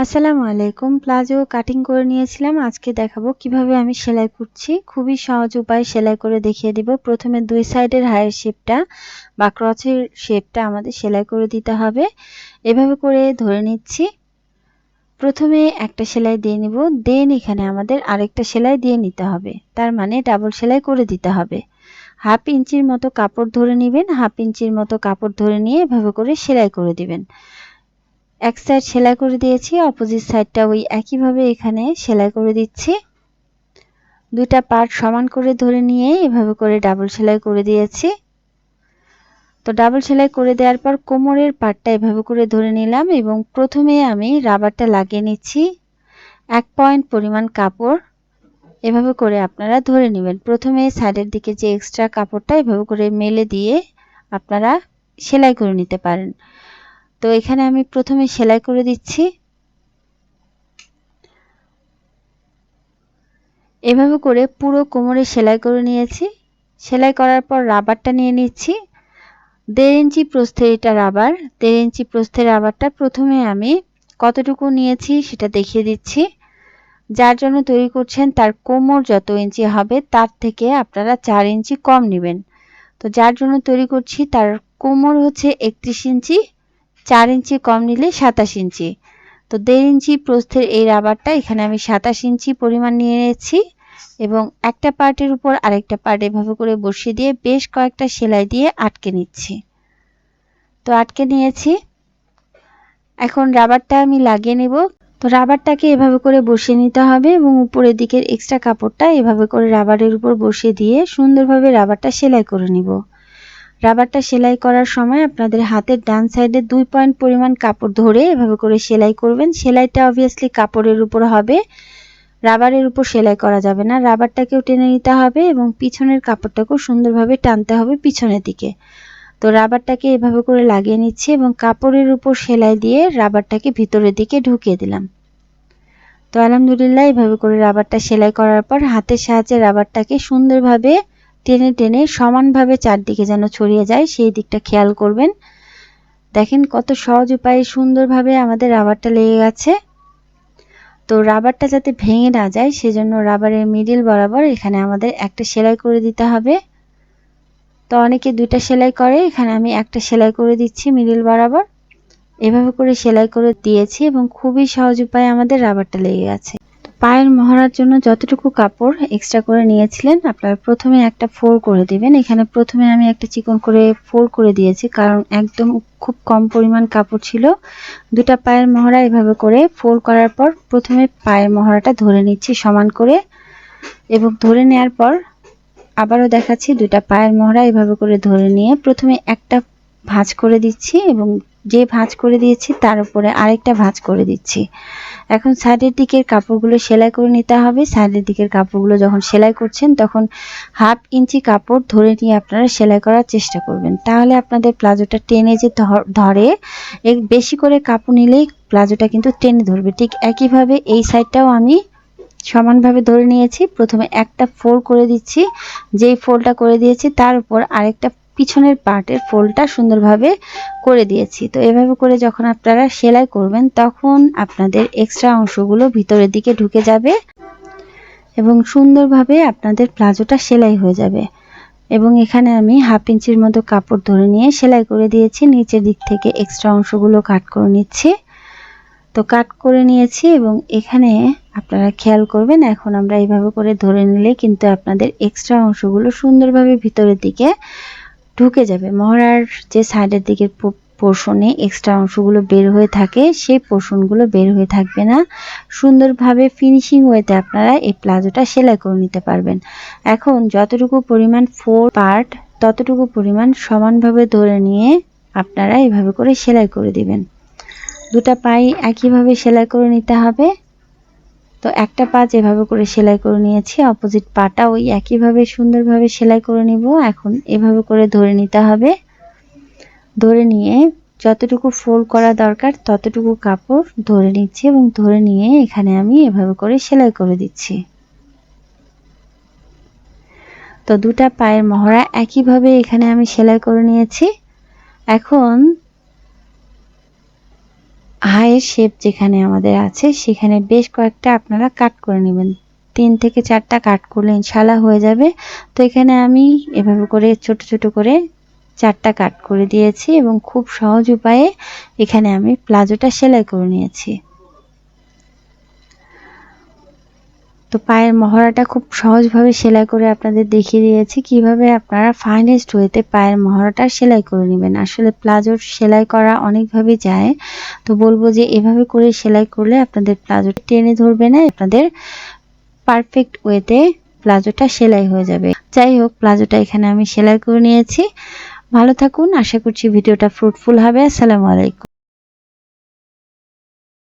আসসালামু আলাইকুম। Palazzo cutting করে নিয়েছিলাম। আজকে দেখাবো কীভাবে আমি সেলাই করছি। খুবই সহজ উপায় সেলাই করে দেখিয়ে দিব। প্রথমে দুই সাইডের হায়ের শেপটা বা ক্রচের শেপটা আমাদের সেলাই করে দিতে হবে। এভাবে করে ধরে নিচ্ছি। প্রথমে একটা সেলাই দিয়ে নিব। দেন এখানে আমাদের আরেকটা সেলাই দিয়ে নিতে হবে। তার মানে ডাবল সেলাই করে দিতে হবে। হাফ ইঞ্চির মতো কাপড় ধরে নেবেন। হাফ ইঞ্চির মতো কাপড় ধরে নিয়ে এভাবে করে সেলাই করে দিবেন। এক সাইড সেলাই করে দিয়েছি অপোজিট সাইডটা ওই একইভাবে এখানে সেলাই করে দিচ্ছি। দুইটা পার্ট সমান করে ধরে নিয়ে এভাবে করে ডাবল সেলাই করে দিয়েছি। তো ডাবল সেলাই করে দেওয়ার পর কোমরের পার্টটা এভাবে করে ধরে নিলাম এবং প্রথমে আমি রাবারটা লাগিয়ে নিচ্ছি। এক পয়েন্ট পরিমাণ কাপড় এভাবে করে আপনারা ধরে নেবেন। প্রথমে সাইডের দিকে যে এক্সট্রা কাপড়টা এভাবে করে মেলে দিয়ে আপনারা সেলাই করে নিতে পারেন। তো এখানে আমি প্রথমে সেলাই করে দিচ্ছি। এভাবে করে পুরো কোমরে সেলাই করে নিয়েছি। সেলাই করার পর রাবারটা নিয়ে নিচ্ছি। দেড় ইঞ্চি প্রস্থের এটা রাবার। দেড় ইঞ্চি প্রস্থের রাবারটা প্রথমে আমি কতটুকু নিয়েছি সেটা দেখিয়ে দিচ্ছি। যার জন্য তৈরি করছেন তার কোমর যত ইঞ্চি হবে তার থেকে আপনারা চার ইঞ্চি কম নেবেন। তো যার জন্য তৈরি করছি তার কোমর হচ্ছে একত্রিশ ইঞ্চি। চার ইঞ্চি কম নিলে সাতাশ ইঞ্চি। তো দেড় ইঞ্চি প্রস্থের এই রাবারটা এখানে আমি সাতাশ ইঞ্চি পরিমাণ নিয়ে নিয়েছি এবং একটা পার্টের উপর আরেকটা পার্ট এভাবে করে বসিয়ে দিয়ে বেশ কয়েকটা সেলাই দিয়ে আটকে নিচ্ছি। তো আটকে নিয়েছি। এখন রাবারটা আমি লাগিয়ে নেব। তো রাবারটাকে এভাবে করে বসিয়ে নিতে হবে এবং উপরের দিকের এক্সট্রা কাপড়টা এভাবে করে রাবারের উপর বসিয়ে দিয়ে সুন্দরভাবে রাবারটা সেলাই করে নিব। রাবারটা সেলাই করার সময় আপনাদের হাতের ডান সাইডে দুই পয়েন্ট পরিমাণ কাপড় ধরে এভাবে করে সেলাই করবেন। সেলাইটা অবভিয়াসলি কাপড়ের উপর হবে। রাবারের উপর সেলাই করা যাবে না। রাবারটাকেও টেনে নিতে হবে এবং পিছনের কাপড়টাকেও সুন্দরভাবে টানতে হবে পিছনের দিকে। তো রাবারটাকে এভাবে করে লাগিয়ে নিচ্ছি এবং কাপড়ের উপর সেলাই দিয়ে রাবারটাকে ভিতরের দিকে ঢুকিয়ে দিলাম। তো আলহামদুলিল্লাহ এভাবে করে রাবারটা সেলাই করার পর হাতের সাহায্যে রাবারটাকে সুন্দরভাবে টেনে টেনে সমানভাবে চারদিকে যেন ছড়িয়ে যায়, সেই দিকটা খেয়াল করবেন। দেখেন কত সহজ উপায়ে সুন্দরভাবে আমাদের রাবারটা লেগে গেছে। তো রাবারটা যাতে ভেঙে না যায়, সেজন্য রাবারের মিডিল বরাবর এখানে আমাদের একটা সেলাই করে দিতে হবে। তো অনেকে দুইটা সেলাই করে, এখানে আমি একটা সেলাই করে দিচ্ছি মিডিল বরাবর। এভাবে করে সেলাই করে দিয়েছি এবং খুবই সহজ উপায়ে আমাদের রাবারটা লেগে গেছে। পায়ের মহড়ার জন্য যতটুকু কাপড় এক্সট্রা করে নিয়েছিলেন, আপনারা প্রথমে একটা ফোর করে দিবেন। এখানে প্রথমে আমি একটা চিকন করে ফোর করে দিয়েছি, কারণ একদম খুব কম পরিমাণ কাপড় ছিল। দুটা পায়ের মহড়া এভাবে করে ফোর করার পর প্রথমে পায়ের মহড়াটা ধরে নিচ্ছি সমান করে এবং ধরে নেওয়ার পর আবারও দেখাচ্ছি দুটা পায়ের মহড়া এভাবে করে ধরে নিয়ে প্রথমে একটা ভাঁজ করে দিচ্ছি এবং যে ভাঁজ করে দিয়েছি, তার উপরে আরেকটা ভাঁজ করে দিচ্ছি। এখন সাইডের দিকের কাপড়গুলো সেলাই করে নিতে হবে। সাইডের দিকের কাপড়গুলো যখন সেলাই করছেন, তখন হাফ ইঞ্চি কাপড় ধরে নিয়ে আপনারা সেলাই করার চেষ্টা করবেন। তাহলে আপনাদের প্লাজোটা টেনে যে ধরে এক বেশি করে কাপড় নিলেই প্লাজোটা কিন্তু টেনে ধরবে। ঠিক একইভাবে এই সাইডটাও আমি সমানভাবে ধরে নিয়েছি। প্রথমে একটা ফোল করে দিচ্ছি। যেই ফোলটা করে দিয়েছি, তার উপর আরেকটা পিছনের পার্টের ফোলটা সুন্দরভাবে করে দিয়েছি। তো এভাবে করে যখন আপনারা সেলাই করবেন, তখন আপনাদের এক্সট্রা অংশগুলো ভিতরের দিকে ঢুকে যাবে এবং সুন্দরভাবে আপনাদের প্লাজোটা সেলাই হয়ে যাবে। এবং এখানে আমি হাফ ইঞ্চির মতো কাপড় ধরে নিয়ে সেলাই করে দিয়েছি। নিচের দিক থেকে এক্সট্রা অংশগুলো কাট করে নিচ্ছি। তো কাট করে নিয়েছি এবং এখানে আপনারা খেয়াল করবেন, এখন আমরা এইভাবে করে ধরে নিলে কিন্তু আপনাদের এক্সট্রা অংশগুলো সুন্দরভাবে ভিতরের দিকে ঢুকে যাবে। মহড়ার যে সাইডের দিকে পোর্শনে এক্সট্রা অংশগুলো বের হয়ে থাকে, সেই পোর্শনগুলো বের হয়ে থাকবে না। সুন্দরভাবে ফিনিশিং ওয়েতে আপনারা এই প্লাজোটা সেলাই করে নিতে পারবেন। এখন যতটুকু পরিমাণ ফোর পার্ট ততটুকু পরিমাণ সমানভাবে ধরে নিয়ে আপনারা এভাবে করে সেলাই করে দিবেন। দুটা পাই একইভাবে সেলাই করে নিতে হবে। তো একটা পা যেভাবে করে সেলাই করে নিয়েছি অপোজিট পাটা ওই একইভাবে সুন্দরভাবে সেলাই করে নিব। এখন এভাবে করে ধরে নিতে হবে। ধরে নিয়ে যতটুকু ফোল্ড করা দরকার ততটুকু কাপড় ধরে নিচ্ছি এবং ধরে নিয়ে এখানে আমি এভাবে করে সেলাই করে দিচ্ছি। তো দুটা পায়ের মহড়া একইভাবে এখানে আমি সেলাই করে নিয়েছি। এখন হাইয়ের শেপ যেখানে আমাদের আছে, সেখানে বেশ কয়েকটা আপনারা কাট করে নেবেন। তিন থেকে চারটা কাট করলে ইনশাল্লাহ হয়ে যাবে। তো এখানে আমি এভাবে করে ছোট ছোট করে চারটা কাট করে দিয়েছি এবং খুব সহজ উপায়ে এখানে আমি প্লাজোটা সেলাই করে নিয়েছি। তো পায়ের মহড়াটা খুব সহজভাবে সেলাই করে আপনাদের দেখিয়ে দিয়েছি। কীভাবে আপনারা ফাইনেস্ট ওয়েতে পায়ের মহড়াটা সেলাই করে নেবেন? আসলে প্লাজোর সেলাই করা অনেকভাবে যায়। তো বলব যে এভাবে করে সেলাই করলে আপনাদের প্লাজোটা টেনে ধরবে না, আপনাদের পারফেক্ট ওয়েতে প্লাজোটা সেলাই হয়ে যাবে। যাই হোক, প্লাজোটা এখানে আমি সেলাই করে নিয়েছি। ভালো থাকুন, আশা করছি ভিডিওটা ফ্রুটফুল হবে। আসসালামু আলাইকুম।